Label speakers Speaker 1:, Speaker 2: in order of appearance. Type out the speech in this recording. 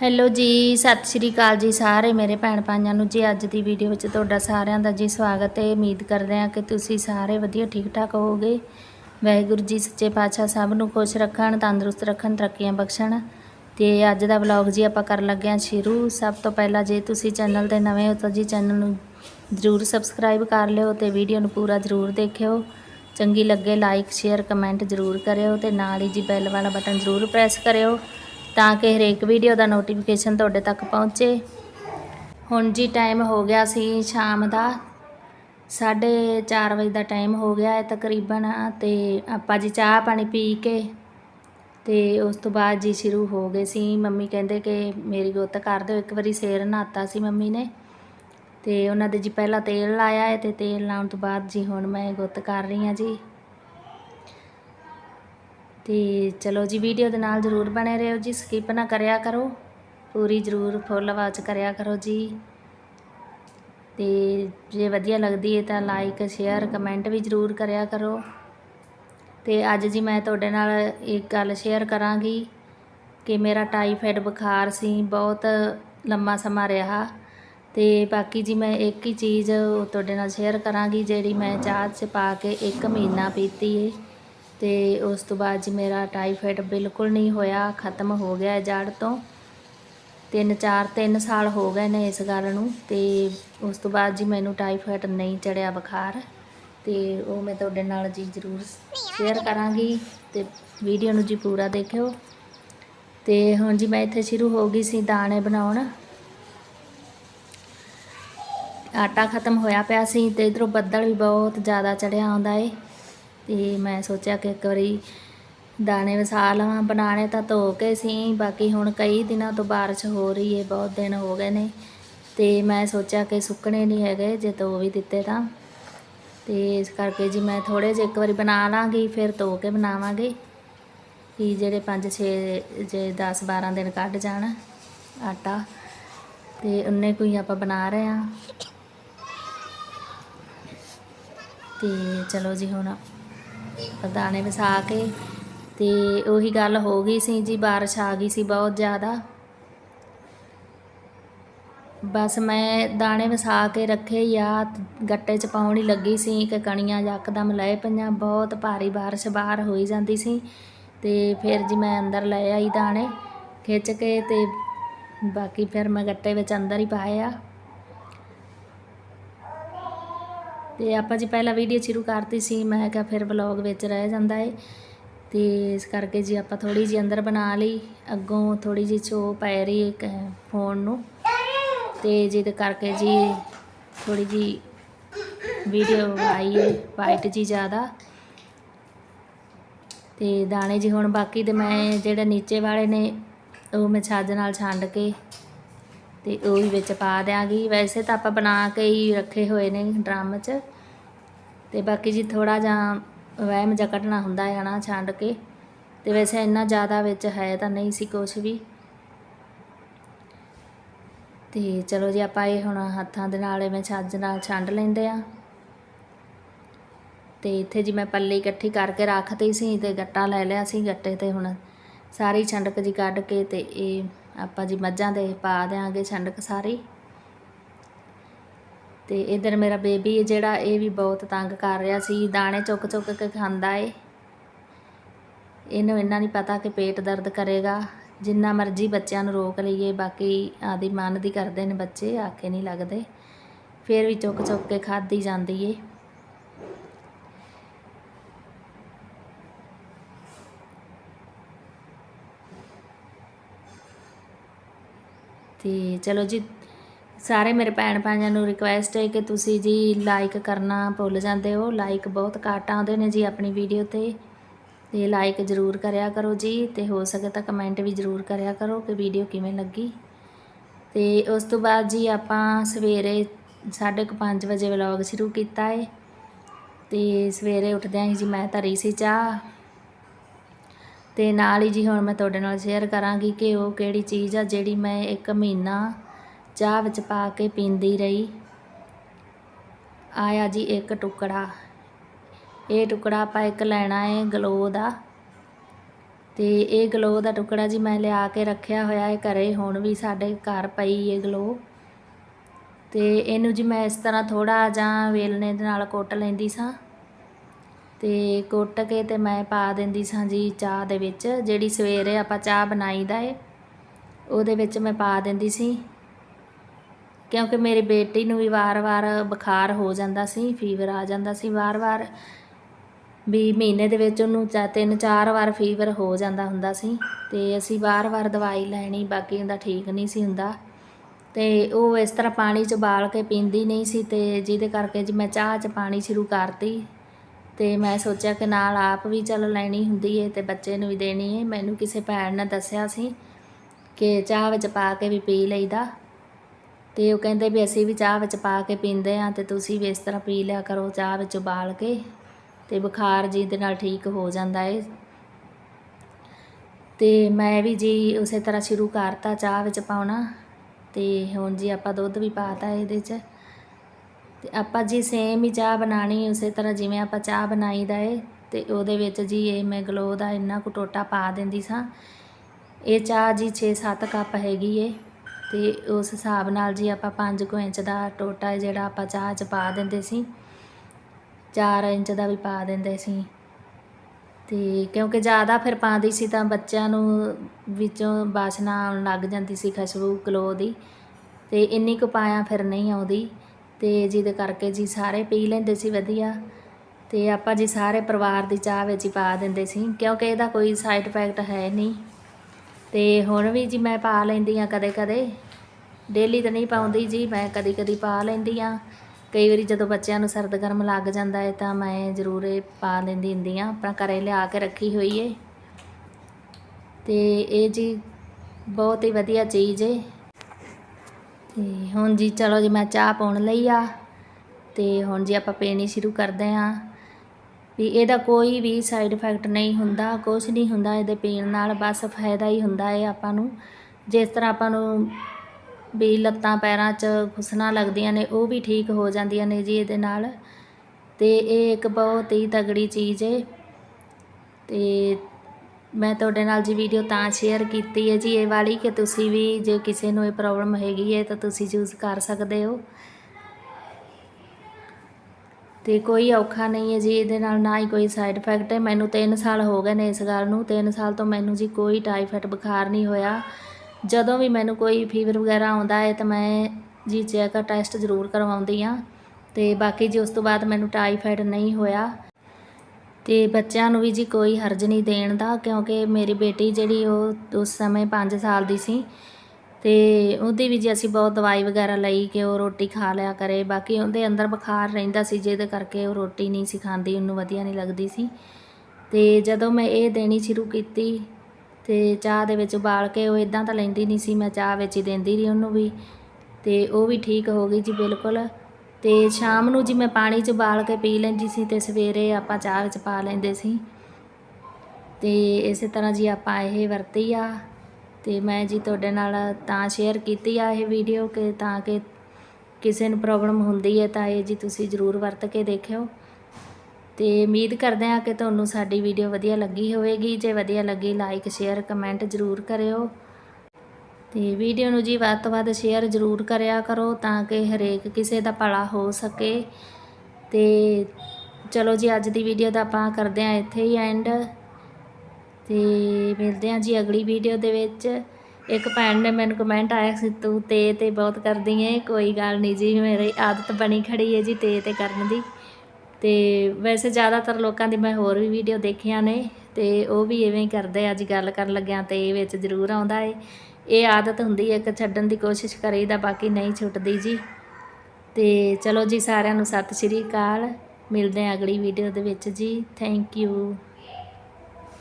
Speaker 1: Hello ਜੀ, ਸਤਿ ਸ਼੍ਰੀ ਅਕਾਲ ਜੀ ਸਾਰੇ ਮੇਰੇ ਭੈਣ ਭਾਈਆਂ ਨੂੰ ਜੀ, ਅੱਜ ਦੀ ਵੀਡੀਓ ਵਿੱਚ ਤੁਹਾਡਾ ਸਾਰਿਆਂ ਦਾ ਜੀ ਸਵਾਗਤ ਹੈ। ਉਮੀਦ ਕਰਦੇ ਹਾਂ ਕਿ ਤੁਸੀਂ ਸਾਰੇ ਵਧੀਆ ਠੀਕ ਠਾਕ ਹੋਵੋਗੇ। ਵਾਹਿਗੁਰੂ ਜੀ, ਸੱਚੇ ਪਾਤਸ਼ਾਹ ਸਭ ਨੂੰ ਖੁਸ਼ ਰੱਖਣ, ਤੰਦਰੁਸਤ ਰੱਖਣ, ਤਰੱਕੀਆਂ ਬਖਸ਼ਣ। ਤੇ ਅੱਜ ਦਾ ਵਲੌਗ ਜੀ ਆਪਾਂ ਕਰਨ ਲੱਗੇ ਹਾਂ ਸ਼ੁਰੂ। ਸਭ ਤੋਂ ਪਹਿਲਾਂ ਜੇ ਤੁਸੀਂ ਚੈਨਲ ਤੇ ਨਵੇਂ ਹੋ ਤਾਂ ਜੀ ਚੈਨਲ ਨੂੰ ਜ਼ਰੂਰ ਸਬਸਕ੍ਰਾਈਬ ਕਰ ਲਿਓ ਤੇ ਵੀਡੀਓ ਨੂੰ ਪੂਰਾ ਜ਼ਰੂਰ ਦੇਖਿਓ। ਚੰਗੀ ਲੱਗੇ ਲਾਈਕ ਸ਼ੇਅਰ ਕਮੈਂਟ ਜ਼ਰੂਰ ਕਰਿਓ ਤੇ ਨਾਲ ਹੀ ਜੀ ਬੈਲ ਵਾਲਾ ਬਟਨ ਜ਼ਰੂਰ ਪ੍ਰੈਸ ਕਰਿਓ। ਤਾਂ ਕਿ ਹਰੇਕ ਵੀਡੀਓ ਦਾ ਨੋਟੀਫਿਕੇਸ਼ਨ ਤੁਹਾਡੇ ਤੱਕ ਪਹੁੰਚੇ। ਹੁਣ ਜੀ ਟਾਈਮ ਹੋ ਗਿਆ ਸੀ ਸ਼ਾਮ ਦਾ। 4:30 ਵਜੇ ਦਾ ਟਾਈਮ ਹੋ ਗਿਆ ਹੈ ਤਕਰੀਬਨ, ਤੇ ਆਪਾਂ ਜੀ ਚਾਹ ਪਾਣੀ ਪੀ ਕੇ ਤੇ ਉਸ ਤੋਂ ਬਾਅਦ ਜੀ ਸ਼ੁਰੂ ਹੋ ਗਏ ਸੀ। ਮੰਮੀ ਕਹਿੰਦੇ ਕਿ ਮੇਰੀ ਗੁੱਤ ਕਰ ਦਿਓ, ਇੱਕ ਵਾਰੀ ਸਿਰ ਨਹਾਤਾ ਸੀ ਮੰਮੀ ਨੇ। ਤੇ ਉਹਨਾਂ ਦੇ ਜੀ ਪਹਿਲਾਂ ਤੇਲ ਲਾਇਆ ਹੈ ਤੇ ਤੇਲ ਲਾਉਣ ਤੋਂ ਬਾਅਦ ਜੀ ਹੁਣ ਮੈਂ ਗੁੱਤ ਕਰ ਰਹੀ ਹਾਂ ਜੀ। ਤੇ ਚਲੋ ਜੀ ਵੀਡੀਓ ਦੇ ਨਾਲ ਜ਼ਰੂਰ ਬਣੇ ਰਹੋ ਜੀ। ਸਕਿਪ ਨਾ ਕਰਿਆ ਕਰੋ। ਪੂਰੀ ਜ਼ਰੂਰ ਫੁੱਲ ਵਾਚ ਕਰਿਆ ਕਰੋ ਜੀ। ਤੇ ਜੇ ਵਧੀਆ ਲੱਗਦੀ ਹੈ ਤਾਂ ਲਾਈਕ ਸ਼ੇਅਰ ਕਮੈਂਟ ਵੀ ਜ਼ਰੂਰ ਕਰਿਆ ਕਰੋ। ਤੇ ਅੱਜ ਜੀ ਮੈਂ ਤੁਹਾਡੇ ਨਾਲ ਇੱਕ ਗੱਲ ਸ਼ੇਅਰ ਕਰਾਂਗੀ ਕਿ ਮੇਰਾ ਟਾਈਫਾਇਡ ਬੁਖਾਰ ਸੀ, ਬਹੁਤ ਲੰਮਾ ਸਮਾਂ ਰਿਹਾ। ਤੇ ਬਾਕੀ ਜੀ ਮੈਂ ਇੱਕ ਹੀ ਚੀਜ਼ ਤੁਹਾਡੇ ਨਾਲ ਸ਼ੇਅਰ ਕਰਾਂਗੀ, ਜਿਹੜੀ ਮੈਂ ਚਾਹ 'ਚ ਪਾ ਕੇ ਇੱਕ ਮਹੀਨਾ ਪੀਤੀ ਹੈ ਤੇ ਉਸ ਤੋਂ ਬਾਅਦ ਜੀ ਮੇਰਾ ਟਾਈਫਾਇਡ ਬਿਲਕੁਲ ਨਹੀਂ ਹੋਇਆ, ਖਤਮ ਹੋ ਗਿਆ ਜੜ ਤੋਂ। ਤਿੰਨ ਚਾਰ, ਤਿੰਨ ਸਾਲ ਹੋ ਗਏ ਨੇ ਇਸ ਗੱਲ ਨੂੰ ਤੇ ਉਸ ਤੋਂ ਬਾਅਦ ਜੀ ਮੈਨੂੰ ਟਾਈਫਾਇਡ ਨਹੀਂ ਚੜਿਆ ਬੁਖਾਰ ਤੇ ਉਹ ਮੈਂ ਤੁਹਾਡੇ ਨਾਲ ਜੀ ਜ਼ਰੂਰ ਸ਼ੇਅਰ ਕਰਾਂਗੀ ਤੇ ਵੀਡੀਓ ਨੂੰ ਜੀ ਪੂਰਾ ਦੇਖਿਓ। ਤੇ ਹੁਣ ਜੀ ਮੈਂ ਇੱਥੇ ਸ਼ੁਰੂ ਹੋ ਗਈ ਸੀ ਦਾਣੇ ਬਣਾਉਣ। ਆਟਾ ਖਤਮ ਹੋਇਆ ਪਿਆ ਸੀ ਤੇ ਇਧਰੋਂ ਬੱਦਲ ਵੀ ਬਹੁਤ ਜ਼ਿਆਦਾ ਚੜਿਆ ਆਉਂਦਾ ਏ। ਤੇ ਮੈਂ ਸੋਚਿਆ ਕਿ ਇੱਕ ਵਾਰੀ ਦਾਣੇ ਵਸਾ ਲਵਾਂ ਬਣਾਣੇ ਤਾਂ ਧੋ ਕੇ ਸੀ, ਬਾਕੀ ਹੁਣ ਕਈ ਦਿਨਾਂ ਤੋਂ ਬਾਰਿਸ਼ ਹੋ ਰਹੀ ਹੈ ਬਹੁਤ ਦਿਨ ਹੋ ਗਏ ਨੇ। ਤੇ ਮੈਂ ਸੋਚਿਆ ਕਿ ਸੁੱਕਣੇ ਨਹੀਂ ਹੈਗੇ, ਜੇ ਧੋ ਵੀ ਦਿੱਤੇ ਤਾਂ। ਤੇ ਇਸ ਕਰਕੇ ਜੀ ਮੈਂ ਥੋੜੇ ਜਿਹੇ ਇੱਕ ਵਾਰੀ ਬਣਾ ਲਾਂਗੀ, ਫਿਰ ਧੋ ਕੇ ਬਣਾਵਾਂਗੀ। ਕਿ ਜਿਹੜੇ 5 6 ਜੇ 10 12 ਦਿਨ ਕੱਢ ਜਾਣ ਆਟਾ। ਤੇ ਉਹਨੇ ਕੋਈ ਆਪਾਂ ਬਣਾ ਰਹੇ ਆ। ਤੇ ਚਲੋ ਜੀ ਹੁਣ ਦਾਣੇ ਵਸਾ ਕੇ ਤੇ ਉਹੀ ਗੱਲ ਹੋ ਗਈ ਸੀ ਜੀ, ਬਾਰਿਸ਼ ਆ ਗਈ ਸੀ ਬਹੁਤ ਜ਼ਿਆਦਾ। ਬਸ ਮੈਂ ਦਾਣੇ ਵਸਾ ਕੇ ਰੱਖੇ ਜਾਂ ਗੱਟੇ 'ਚ ਪਾਉਣ ਹੀ ਲੱਗੀ ਸੀ ਕਿ ਕਣੀਆਂ ਯਕਦਮ ਲਏ ਪਈਆਂ, ਬਹੁਤ ਭਾਰੀ ਬਾਰਿਸ਼ ਬਾਹਰ ਹੋਈ ਜਾਂਦੀ ਸੀ। ਤੇ ਫਿਰ ਜੀ ਮੈਂ ਅੰਦਰ ਲੈ ਆਈ ਦਾਣੇ ਖਿੱਚ ਕੇ ਤੇ ਬਾਕੀ ਫਿਰ ਮੈਂ ਗੱਟੇ ਵਿੱਚ ਅੰਦਰ ਹੀ ਪਾਏ ਆ। ਤੇ ਆਪਾਂ ਜੀ ਪਹਿਲਾਂ ਵੀਡੀਓ ਸ਼ੁਰੂ ਕਰਤੀ ਸੀ, ਮੈਂ ਕਿਹਾ ਫਿਰ ਵਲੌਗ ਵਿੱਚ ਰਹਿ ਜਾਂਦਾ ਏ। ਤੇ ਇਸ ਕਰਕੇ ਜੀ ਆਪਾਂ ਥੋੜੀ ਜੀ ਅੰਦਰ ਬਣਾ ਲਈ, ਅੱਗੋਂ ਥੋੜੀ ਜੀ ਚੋ ਪੈ ਰਹੀ ਇੱਕ ਫੋਨ ਨੂੰ। ਤੇ ਜਿਹਦੇ ਕਰਕੇ ਜੀ ਥੋੜੀ ਜੀ ਵੀਡੀਓ ਆਈ ਹੈ ਵਾਈਟ ਜੀ ਜ਼ਿਆਦਾ। ਤੇ ਦਾਣੇ ਜੀ ਹੁਣ ਬਾਕੀ ਦੇ ਮੈਂ ਜਿਹੜੇ ਨੀਚੇ ਵਾਲੇ ਨੇ, ਉਹ ਮੈਂ ਛੱਜ ਨਾਲ ਛੰਡ ਕੇ ਤੇ ਉਹ ਵੀ ਵਿੱਚ ਪਾ ਦਿਆਂਗੀ। ਵੈਸੇ ਤਾਂ ਆਪਾਂ ਬਣਾ ਕੇ ਹੀ ਰੱਖੇ ਹੋਏ ਨੇ ਡਰਮ 'ਚ। ਤੇ ਬਾਕੀ ਜੀ ਥੋੜਾ ਜਿਹਾ ਵਹਿਮ ਜਿਹਾ ਕੱਢਣਾ ਹੁੰਦਾ ਹੈ ਨਾ ਛੰਡ ਕੇ। ਤੇ ਵੈਸੇ ਇੰਨਾ ਜ਼ਿਆਦਾ ਵਿੱਚ ਹੈ ਤਾਂ ਨਹੀਂ ਸੀ ਕੁਝ ਵੀ। ਤੇ ਚਲੋ ਜੀ ਆਪਾਂ ਇਹ ਹੁਣ ਹੱਥਾਂ ਦੇ ਨਾਲ ਐਵੇਂ ਛੱਜ ਨਾਲ ਛੰਡ ਲੈਂਦੇ ਆ ਤੇ ਇੱਥੇ ਜੀ ਮੈਂ ਪੱਲੇ ਇਕੱਠੀ ਕਰਕੇ ਰੱਖਤੀ ਸੀ ਤੇ ਗੱਟਾ ਲੈ ਲਿਆ ਸੀ ਗੱਟੇ ਤੇ ਹੁਣ ਸਾਰੀ ਛੰਡਕ ਜੀ ਕੱਢ ਕੇ ਤੇ ਇਹ ਆਪਾਂ ਜੀ ਮੱਝਾਂ ਦੇ ਪਾ ਦਿਆਂਗੇ ਛੰਡਕ ਸਾਰੀ। ਤੇ ਇਧਰ ਮੇਰਾ ਬੇਬੀ ਜਿਹੜਾ ਇਹ ਵੀ ਬਹੁਤ ਤੰਗ ਕਰ ਰਿਹਾ ਸੀ, ਦਾਣੇ ਚੁੱਕ ਚੁੱਕ ਕੇ ਖਾਂਦਾ ਏ। ਇਹਨੂੰ ਇੰਨਾ ਨਹੀਂ ਪਤਾ ਕਿ ਪੇਟ ਦਰਦ ਕਰੇਗਾ। ਜਿੰਨਾ ਮਰਜ਼ੀ ਬੱਚਿਆਂ ਨੂੰ ਰੋਕ ਲਈਏ, ਬਾਕੀ ਆਦੀ ਮਨ ਦੀ ਕਰਦੇ ਨੇ ਬੱਚੇ, ਆਖੇ ਨਹੀਂ ਲੱਗਦੇ। ਫਿਰ ਵੀ ਚੁੱਕ ਚੁੱਕ ਕੇ ਖਾਦੀ ਜਾਂਦੀ ਏ। ਤੇ ਚਲੋ ਜੀ, ਸਾਰੇ ਮੇਰੇ ਭੈਣ ਭਾਈਆਂ ਨੂੰ ਰਿਕੁਐਸਟ ਹੈ ਕਿ ਤੁਸੀਂ ਜੀ ਲਾਈਕ ਕਰਨਾ ਭੁੱਲ ਜਾਂਦੇ ਹੋ। ਲਾਈਕ ਬਹੁਤ ਘੱਟ ਆਉਂਦੇ ਨੇ ਜੀ ਆਪਣੀ ਵੀਡੀਓ ਤੇ। ਤੇ ਲਾਈਕ ਜ਼ਰੂਰ ਕਰਿਆ ਕਰੋ ਜੀ ਤੇ ਹੋ ਸਕੇ ਤਾਂ ਕਮੈਂਟ ਵੀ ਜ਼ਰੂਰ ਕਰਿਆ ਕਰੋ ਕਿ ਵੀਡੀਓ ਕਿਵੇਂ ਲੱਗੀ। ਤੇ ਉਸ ਤੋਂ ਬਾਅਦ ਜੀ ਆਪਾਂ ਸਵੇਰੇ 5:30 ਵਜੇ ਵਲੌਗ ਸ਼ੁਰੂ ਕੀਤਾ ਹੈ ਤੇ ਸਵੇਰੇ ਉੱਠਦਿਆਂ ਹੀ ਜੀ ਮੈਂ ਧਰੀ ਸੀ ਚਾਹ। ਅਤੇ ਨਾਲ ਹੀ ਜੀ ਹੁਣ ਮੈਂ ਤੁਹਾਡੇ ਨਾਲ ਸ਼ੇਅਰ ਕਰਾਂਗੀ ਕਿ ਉਹ ਕਿਹੜੀ ਚੀਜ਼ ਆ ਜਿਹੜੀ ਮੈਂ ਇੱਕ ਮਹੀਨਾ ਚਾਹ ਵਿੱਚ ਪਾ ਕੇ ਪੀਂਦੀ ਰਹੀ। ਆਇਆ ਜੀ ਇੱਕ ਟੁਕੜਾ। ਇਹ ਟੁਕੜਾ ਆਪਾਂ ਇੱਕ ਲੈਣਾ ਹੈ ਗਲੋ ਦਾ। ਤੇ ਇਹ ਗਲੋ ਦਾ ਟੁਕੜਾ ਜੀ ਮੈਂ ਲਿਆ ਕੇ ਰੱਖਿਆ ਹੋਇਆ ਹੈ ਘਰੇ, ਹੁਣ ਵੀ ਸਾਡੇ ਘਰ ਪਈ ਇਹ ਗਲੋ। ਤੇ ਇਹਨੂੰ ਜੀ ਮੈਂ ਇਸ ਤਰ੍ਹਾਂ ਥੋੜਾ ਜਾਂ ਵੇਲਣੇ ਦੇ ਨਾਲ ਕੁੱਟ ਲੈਂਦੀ ਸਾਂ। ਤੇ ਕੁੱਟ ਕੇ ਤੇ ਮੈਂ ਪਾ ਦਿੰਦੀ ਸਾਂ ਜੀ ਚਾਹ ਦੇ ਵਿੱਚ, ਜਿਹੜੀ ਸਵੇਰੇ ਆਪਾਂ ਚਾਹ ਬਣਾਈ ਦਾ ਏ, ਉਹਦੇ ਵਿੱਚ ਮੈਂ ਪਾ ਦਿੰਦੀ ਸੀ। ਕਿਉਂਕਿ ਮੇਰੀ ਬੇਟੀ ਨੂੰ ਵੀ ਵਾਰ-ਵਾਰ ਬੁਖਾਰ ਹੋ ਜਾਂਦਾ ਸੀ ਫੀਵਰ ਆ ਜਾਂਦਾ ਸੀ ਵਾਰ-ਵਾਰ। ਵੀ ਮਹੀਨੇ ਦੇ ਵਿੱਚ ਉਹਨੂੰ ਚਾ ਤਿੰਨ ਚਾਰ ਵਾਰ ਫੀਵਰ ਹੋ ਜਾਂਦਾ ਹੁੰਦਾ ਸੀ ਤੇ ਅਸੀਂ ਵਾਰ-ਵਾਰ ਦਵਾਈ ਲੈਣੀ, ਬਾਕੀ ਉਹਦਾ ਠੀਕ ਨਹੀਂ ਸੀ ਹੁੰਦਾ। ਤੇ ਉਹ ਇਸ ਤਰ੍ਹਾਂ ਪਾਣੀ 'ਚ ਬਾਲ ਕੇ ਪੀਂਦੀ ਨਹੀਂ ਸੀ ਤੇ ਜਿਹਦੇ ਕਰਕੇ ਜੀ ਮੈਂ ਚਾਹ 'ਚ ਪਾਣੀ ਸ਼ੁਰੂ ਕਰਤੀ। ਤੇ ਮੈਂ ਸੋਚਿਆ ਕਿ ਨਾਲ ਆਪ ਵੀ ਚੱਲ ਲੈਣੀ ਹੁੰਦੀ ਏ ਤੇ ਬੱਚੇ ਨੂੰ ਵੀ ਦੇਣੀ ਏ। ਮੈਨੂੰ ਕਿਸੇ ਭੈਣ ਨੇ ਦੱਸਿਆ ਸੀ ਕਿ ਚਾਹ ਵਿੱਚ ਪਾ ਕੇ ਵੀ ਪੀ ਲਈਦਾ ਤੇ ਉਹ ਕਹਿੰਦੇ ਵੀ ਅਸੀਂ ਵੀ ਚਾਹ ਵਿੱਚ ਪਾ ਕੇ ਪੀਂਦੇ ਆ ਤੇ ਤੁਸੀਂ ਵੀ ਇਸ ਤਰ੍ਹਾਂ ਪੀ ਲਿਆ ਕਰੋ ਚਾਹ ਵਿੱਚ ਉਬਾਲ ਕੇ ਤੇ ਬੁਖਾਰ ਜੀ ਦੇ ਨਾਲ ਠੀਕ ਹੋ ਜਾਂਦਾ ਏ। ਤੇ ਮੈਂ ਵੀ ਜੀ ਉਸੇ ਤਰ੍ਹਾਂ ਸ਼ੁਰੂ ਕਰਤਾ ਚਾਹ ਵਿੱਚ ਪਾਉਣਾ ਤੇ ਹੁਣ ਜੀ ਆਪਾਂ ਦੁੱਧ ਵੀ ਪਾਤਾ ਇਹਦੇ 'ਚ। ਤੇ ਆਪਾਂ ਜੀ ਸੇਮ ਹੀ ਚਾਹ ਬਣਾਣੀ ਉਸੇ ਤਰ੍ਹਾਂ ਜਿਵੇਂ ਆਪਾਂ ਚਾਹ ਬਣਾਈਦਾ ਏ, ਤੇ ਉਹਦੇ ਵਿੱਚ ਜੀ ਇਹ ਮੈਂ ਗਲੋ ਦਾ ਇੰਨਾ ਕੁ ਟੋਟਾ ਪਾ ਦਿੰਦੀ ਸਾਂ। ਇਹ ਚਾਹ ਜੀ 6-7 ਕੱਪ ਹੈਗੀ ਏ, ਤੇ ਉਸ ਹਿਸਾਬ ਨਾਲ ਜੀ ਆਪਾਂ 5 ਕੁ ਇੰਚ ਦਾ ਟੋਟਾ ਜਿਹੜਾ ਆਪਾਂ ਚਾਹ 'ਚ ਪਾ ਦਿੰਦੇ ਸੀ 4 ਇੰਚ ਦਾ ਵੀ ਪਾ ਦਿੰਦੇ ਸੀ। ਤੇ ਕਿਉਂਕਿ ਜ਼ਿਆਦਾ ਫਿਰ ਪਾਉਂਦੀ ਸੀ ਤਾਂ ਬੱਚਿਆਂ ਨੂੰ ਵਿੱਚੋਂ ਬਾਸ਼ਨਾ ਆਉਣ ਲੱਗ ਜਾਂਦੀ ਸੀ ਖੁਸ਼ਬੂ ਗਲੋ ਦੀ, ਤੇ ਇੰਨੀ ਕੁ ਪਾਇਆ ਫਿਰ ਨਹੀਂ ਆਉਂਦੀ। ਤੇ ਜਿਹਦੇ ਕਰਕੇ ਜੀ ਸਾਰੇ ਪੀ ਲੈਂਦੇ ਸੀ ਵਧੀਆ। ਤੇ ਆਪਾਂ ਜੀ ਸਾਰੇ ਪਰਿਵਾਰ ਦੀ ਚਾਹ ਵਿੱਚ ਹੀ ਪਾ ਦਿੰਦੇ ਸੀ, ਕਿਉਂਕਿ ਇਹਦਾ ਕੋਈ ਸਾਈਡ ਇਫੈਕਟ ਹੈ ਨਹੀਂ। ਤੇ ਹੁਣ ਵੀ ਜੀ ਮੈਂ ਪਾ ਲੈਂਦੀ ਆ ਕਦੇ ਕਦੇ ਡੇਲੀ ਤਾਂ ਨਹੀਂ ਪਾਉਂਦੀ ਜੀ, ਮੈਂ ਕਦੀ ਕਦੀ ਪਾ ਲੈਂਦੀ ਆ ਕਈ ਵਾਰੀ ਜਦੋਂ ਬੱਚਿਆਂ ਨੂੰ ਸਰਦ ਗਰਮ ਲੱਗ ਜਾਂਦਾ ਹੈ ਤਾਂ ਮੈਂ ਜ਼ਰੂਰ ਇਹ ਪਾ ਲੈਂਦੀ ਹੁੰਦੀ ਆ ਆਪਣਾ ਘਰੇ ਲਿਆ ਕੇ ਰੱਖੀ ਹੋਈ ਏ। ਤੇ ਇਹ ਜੀ ਬਹੁਤ ਹੀ ਵਧੀਆ ਚੀਜ਼ ਏ। ਤੇ ਹੁਣ ਜੀ, ਚਲੋ ਜੀ, ਮੈਂ ਚਾਹ ਪਾਉਣ ਲਈ ਆ ਤੇ ਹੁਣ ਜੀ ਆਪਾਂ ਪੀਣੀ ਸ਼ੁਰੂ ਕਰਦੇ ਆ ਵੀ ਇਹਦਾ ਕੋਈ ਵੀ ਸਾਈਡ ਇਫੈਕਟ ਨਹੀਂ ਹੁੰਦਾ ਕੁਝ ਨਹੀਂ ਹੁੰਦਾ ਇਹਦੇ ਪੀਣ ਨਾਲ, ਬਸ ਫਾਇਦਾ ਹੀ ਹੁੰਦਾ ਹੈ ਆਪਾਂ ਨੂੰ। ਜਿਸ ਤਰ੍ਹਾਂ ਆਪਾਂ ਨੂੰ ਵੀ ਲੱਤਾਂ, ਪੈਰਾਂ 'ਚ ਖੁਸਣਾ ਲੱਗਦੀਆਂ ਨੇ, ਉਹ ਵੀ ਠੀਕ ਹੋ ਜਾਂਦੀਆਂ ਨੇ ਜੀ ਇਹਦੇ ਨਾਲ। ਤੇ ਇਹ ਇੱਕ ਬਹੁਤ ਹੀ ਤਗੜੀ ਚੀਜ਼ ਏ। ਤੇ ਮੈਂ ਤੁਹਾਡੇ ਨਾਲ ਜੀ ਵੀਡੀਓ ਤਾਂ ਸ਼ੇਅਰ ਕੀਤੀ ਹੈ ਜੀ, ਇਹ ਵਾਲੀ ਕਿ ਤੁਸੀਂ ਵੀ ਜੇ ਕਿਸੇ ਨੂੰ ਇਹ ਪ੍ਰੋਬਲਮ ਹੈਗੀ ਹੈ ਤਾਂ ਤੁਸੀਂ ਯੂਜ਼ ਕਰ ਸਕਦੇ ਹੋ। ਤੇ ਕੋਈ ਔਖਾ ਨਹੀਂ ਹੈ ਜੀ, ਇਹਦੇ ਨਾਲ ਨਾ ਹੀ ਕੋਈ ਸਾਈਡ ਇਫੈਕਟ ਹੈ। ਮੈਨੂੰ 3 ਸਾਲ ਹੋ ਗਏ ਨੇ ਇਸ ਗੱਲ ਨੂੰ। 3 ਸਾਲ ਤੋਂ ਮੈਨੂੰ ਜੀ ਕੋਈ ਟਾਈਫਾਈਡ ਬੁਖਾਰ ਨਹੀਂ ਹੋਇਆ। ਜਦੋਂ ਵੀ ਮੈਨੂੰ ਕੋਈ ਫੀਵਰ ਵਗੈਰਾ ਆਉਂਦਾ ਹੈ ਤਾਂ ਮੈਂ ਜੀ ਚੈੱਕ ਟੈਸਟ ਜ਼ਰੂਰ ਕਰਵਾਉਂਦੀ ਆ ਤੇ ਬਾਕੀ ਜੀ ਉਸ ਤੋਂ ਬਾਅਦ ਮੈਨੂੰ ਟਾਈਫਾਈਡ ਨਹੀਂ ਹੋਇਆ। ਅਤੇ ਬੱਚਿਆਂ ਨੂੰ ਵੀ ਜੀ ਕੋਈ ਹਰਜ ਨਹੀਂ ਦੇਣ ਦਾ, ਕਿਉਂਕਿ ਮੇਰੀ ਬੇਟੀ ਜਿਹੜੀ ਉਹ ਉਸ ਸਮੇਂ 5 ਸਾਲ ਦੀ ਸੀ ਅਤੇ ਉਹਦੀ ਵੀ ਜੀ ਅਸੀਂ ਬਹੁਤ ਦਵਾਈ ਵਗੈਰਾ ਲਈ ਕਿ ਉਹ ਰੋਟੀ ਖਾ ਲਿਆ ਕਰੇ। ਬਾਕੀ ਉਹਦੇ ਅੰਦਰ ਬੁਖਾਰ ਰਹਿੰਦਾ ਸੀ ਜਿਹਦੇ ਕਰਕੇ ਉਹ ਰੋਟੀ ਨਹੀਂ ਸੀ ਖਾਂਦੀ, ਉਹਨੂੰ ਵਧੀਆ ਨਹੀਂ ਲੱਗਦੀ ਸੀ। ਤੇ ਜਦੋਂ ਮੈਂ ਇਹ ਦੇਣੀ ਸ਼ੁਰੂ ਕੀਤੀ ਤੇ ਚਾਹ ਦੇ ਵਿੱਚ ਉਬਾਲ ਕੇ ਉਹ ਇਦਾਂ ਤਾਂ ਲੈਂਦੀ ਨਹੀਂ ਸੀ, ਮੈਂ ਚਾਹ ਵਿੱਚ ਹੀ ਦਿੰਦੀ ਰਹੀ ਉਹਨੂੰ ਵੀ ਤੇ ਉਹ ਵੀ ਠੀਕ ਹੋ ਗਈ ਜੀ ਬਿਲਕੁਲ। ਤੇ ਸ਼ਾਮ ਨੂੰ ਜੀ ਮੈਂ ਪਾਣੀ 'ਚ ਉਬਾਲ ਕੇ ਪੀ ਲੈਂਦੀ ਸੀ ਤੇ ਸਵੇਰੇ ਆਪਾਂ ਚਾਹ ਵਿੱਚ ਪਾ ਲੈਂਦੇ ਸੀ। ਤੇ ਇਸੇ ਤਰ੍ਹਾਂ ਜੀ ਆਪਾਂ ਇਹ ਵਰਤੀ ਆ ਤੇ ਮੈਂ ਜੀ ਤੁਹਾਡੇ ਨਾਲ ਤਾਂ ਸ਼ੇਅਰ ਕੀਤੀ ਆ ਇਹ ਵੀਡੀਓ ਕਿ ਤਾਂ ਕਿ ਕਿਸੇ ਨੂੰ ਪ੍ਰੋਬਲਮ ਹੁੰਦੀ ਹੈ ਤਾਂ ਇਹ ਜੀ ਤੁਸੀਂ ਜ਼ਰੂਰ ਵਰਤ ਕੇ ਦੇਖਿਓ। ਤੇ ਉਮੀਦ ਕਰਦੇ ਹਾਂ ਕਿ ਤੁਹਾਨੂੰ ਸਾਡੀ ਵੀਡੀਓ ਵਧੀਆ ਲੱਗੀ ਹੋਵੇਗੀ। ਜੇ ਵਧੀਆ ਲੱਗੀ ਲਾਈਕ ਸ਼ੇਅਰ ਕਮੈਂਟ ਜ਼ਰੂਰ ਕਰਿਓ। ਤੇ ਵੀਡੀਓ ਨੂੰ ਜੀ ਵੱਧ ਤੋਂ ਵੱਧ ਸ਼ੇਅਰ ਜ਼ਰੂਰ ਕਰਿਆ ਕਰੋ ਤਾਂ ਕਿ ਹਰੇਕ ਕਿਸੇ ਦਾ ਭਲਾ ਹੋ ਸਕੇ। ਤੇ ਚਲੋ ਜੀ ਅੱਜ ਦੀ ਵੀਡੀਓ ਦਾ ਆਪਾਂ ਕਰਦੇ ਹਾਂ ਇੱਥੇ ਹੀ ਐਂਡ ਤੇ ਮਿਲਦੇ ਹਾਂ ਜੀ ਅਗਲੀ ਵੀਡੀਓ ਦੇ ਵਿੱਚ। ਇੱਕ ਭੈਣ ਨੇ ਮੈਨੂੰ ਕਮੈਂਟ ਆਇਆ ਸੀ ਤੂੰ ਤੇ ਤੇ ਬਹੁਤ ਕਰਦੀ ਏ ਕੋਈ ਗੱਲ ਨਹੀਂ ਜੀ ਮੇਰੀ ਆਦਤ ਬਣੀ ਖੜੀ ਹੈ ਜੀ ਤੇ ਤੇ ਕਰਨ ਦੀ। ਤੇ ਵੈਸੇ ਜ਼ਿਆਦਾਤਰ ਲੋਕਾਂ ਦੀ ਮੈਂ ਹੋਰ ਵੀ ਵੀਡੀਓ ਦੇਖੀਆਂ ਨੇ ਤੇ ਉਹ ਵੀ ਐਵੇਂ ਹੀ ਕਰਦੇ ਆ, ਅੱਜ ਗੱਲ ਕਰਨ ਲੱਗਿਆਂ ਤੇ ਵਿੱਚ ਜ਼ਰੂਰ ਆਉਂਦਾ ਏ। ਇਹ ਆਦਤ ਹੁੰਦੀ ਹੈ ਕਿ ਛੱਡਣ ਦੀ ਕੋਸ਼ਿਸ਼ ਕਰੀਦਾ ਬਾਕੀ ਨਹੀਂ ਛੁੱਟਦੀ ਜੀ। ਤੇ ਚਲੋ ਜੀ, ਸਾਰਿਆਂ ਨੂੰ ਸਤਿ ਸ਼੍ਰੀ ਅਕਾਲ। ਮਿਲਦੇ ਹਾਂ ਅਗਲੀ ਵੀਡੀਓ ਦੇ ਵਿੱਚ ਜੀ। Thank you